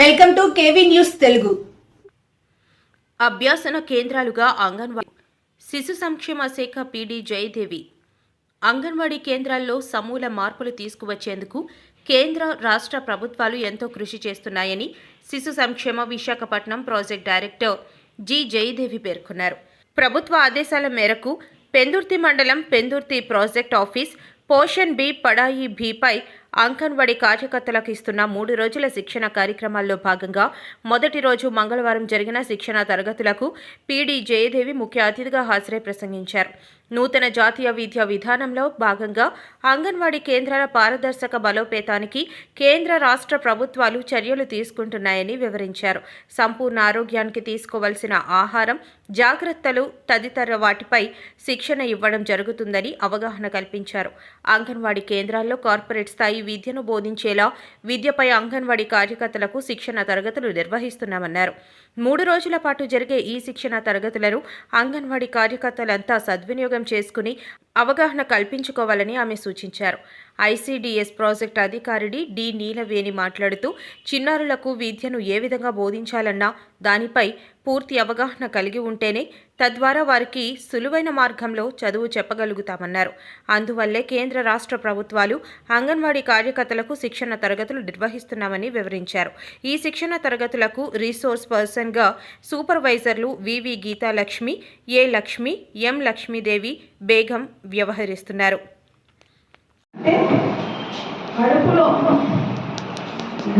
Welcome to KV news Telugu. అభ్యాసన కేంద్రాలుగా అంగన్వాడీ శిశు సంక్షేమ శాఖ పీడీ జయదేవి. అంగన్వాడీ కేంద్రాల్లో సమూల మార్పులు తీసుకువచ్చేందుకు కేంద్ర రాష్ట్ర ప్రభుత్వాలు ఎంతో కృషి చేస్తున్నాయని శిశు సంక్షేమ Visakhapatnam project director G Jayadevi పేర్కొన్నారు. ప్రభుత్వ ఆదేశాల మేరకు పెందుర్తి మండలం పెందుర్తి ప్రాజెక్ట్ ఆఫీస్ పోషన్ బి పడాయి బిపై అంగన్వాడీ కార్యకర్తలకు ఇస్తున్న మూడు రోజుల శిక్షణ కార్యక్రమాల్లో భాగంగా మొదటి రోజు మంగళవారం జరిగిన శిక్షణ తరగతులకు పీడీ జయదేవి ముఖ్య అతిథిగా హాజరై ప్రసంగించారు. నూతన జాతీయ విద్యా విధానంలో భాగంగా అంగన్వాడీ కేంద్రాల పారదర్శక బలోపేతానికి కేంద్ర రాష్ట్ర ప్రభుత్వాలు చర్యలు తీసుకుంటున్నాయని వివరించారు. సంపూర్ణ ఆరోగ్యానికి తీసుకోవలసిన ఆహారం జాగ్రత్తలు తదితర వాటిపై శిక్షణ ఇవ్వడం జరుగుతుందని అవగాహన కల్పించారు. అంగన్వాడీ కేంద్రాల్లో కార్పొరేట్ స్థాయి విద్యను బోధించేలా విద్యపై అంగన్వాడీ కార్యకర్తలకు శిక్షణ తరగతులు నిర్వహిస్తున్నామన్నారు. మూడు రోజుల పాటు జరిగే ఈ శిక్షణ తరగతులను అంగన్వాడీ కార్యకర్తలంతా సద్వినియోగం చేసుకుని అవగాహన కల్పించుకోవాలని ఆమె సూచించారు. ఐసీడీఎస్ ప్రాజెక్ట్ అధికారిని డి నీలవేణి మాట్లాడుతూ చిన్నారులకు విద్యను ఏ విధంగా బోధించాలన్నా దానిపై పూర్తి అవగాహన కలిగి ఉంటేనే తద్వారా వారికి సులువైన మార్గంలో చదువు చెప్పగలుగుతామన్నారు. అందువల్లే కేంద్ర రాష్ట్ర ప్రభుత్వాలు అంగన్వాడీ కార్యకర్తలకు శిక్షణ తరగతులు నిర్వహిస్తున్నామని వివరించారు. ఈ శిక్షణ తరగతులకు రీసోర్స్ పర్సన్గా సూపర్వైజర్లు వివి గీతాలక్ష్మి ఏ లక్ష్మి ఎం లక్ష్మీదేవి బేగం వ్యవహరిస్తున్నారు. అంటే కడుపులో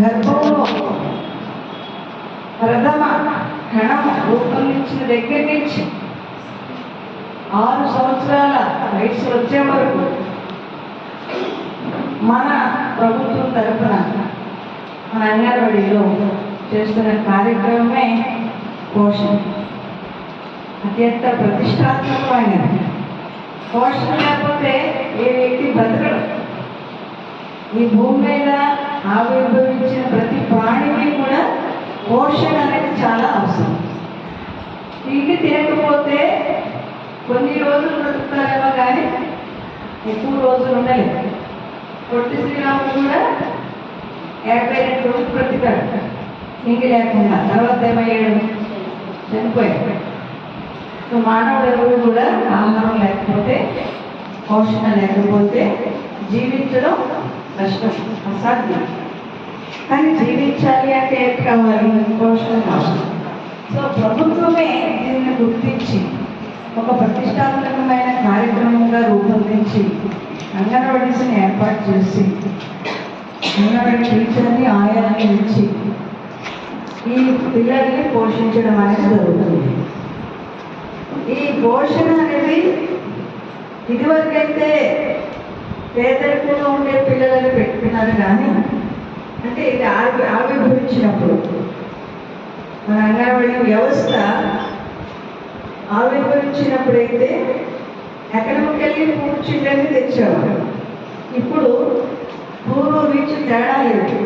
గర్భంలో ప్రథమ కణం రూపొందించిన దగ్గర నుంచి ఆరు సంవత్సరాల వయసు వచ్చే వరకు మన ప్రభుత్వం తరఫున మన అంగన్వాడీలో చేస్తున్న కార్యక్రమమే పోషణ. అత్యంత ప్రతిష్టాత్మకమైనది. పోషణ లేకపోతే ఏ వ్యక్తి బ్రతకడు. ఈ భూమి మీద ఆవిర్భవించిన ప్రతి ప్రాణికి కూడా పోషణ అనేది చాలా అవసరం. తిండి తినకపోతే కొన్ని రోజులు బ్రతుకుతారేమో కానీ ఎక్కువ రోజులు ఉండలేదు పొట్టి శ్రీరాముడు కూడా యాభై రెండు రోజులు బ్రతికాడు. తిండి లేకుండా తర్వాత ఏమయ్యాడు? చనిపోయాడు. సో ఎవరు కూడా ఆహారం లేకపోతే పోషణ లేకపోతే జీవించడం కష్టం అసాధ్యం. కానీ జీవించాలి అంటే ఏం కావాలి పోషణ కావాలి సో ప్రభుత్వమే దీన్ని గుర్తించి ఒక ప్రతిష్టాత్మకమైన కార్యక్రమంగా రూపొందించి అంగన్వాడీస్ని ఏర్పాటు చేసి అంగన్వాడీ టీచర్ని ఆయాన్ని ఇచ్చి ఈ పిల్లల్ని పోషించడం అనేది జరుగుతుంది. ఈ పోషణ అనేది ఇదివరకైతే పేదరికంలో ఉండే పిల్లలను పెట్టుకున్నారు కానీ అంటే ఇది ఆవి ఆవిర్భవించినప్పుడు మన అంగన్వాడీ వ్యవస్థ ఆవిర్భవించినప్పుడైతే ఎక్కడికి వెళ్ళి పూర్చిండని తెచ్చేవారు. ఇప్పుడు పూర్వం నుంచి తేడా లేదు.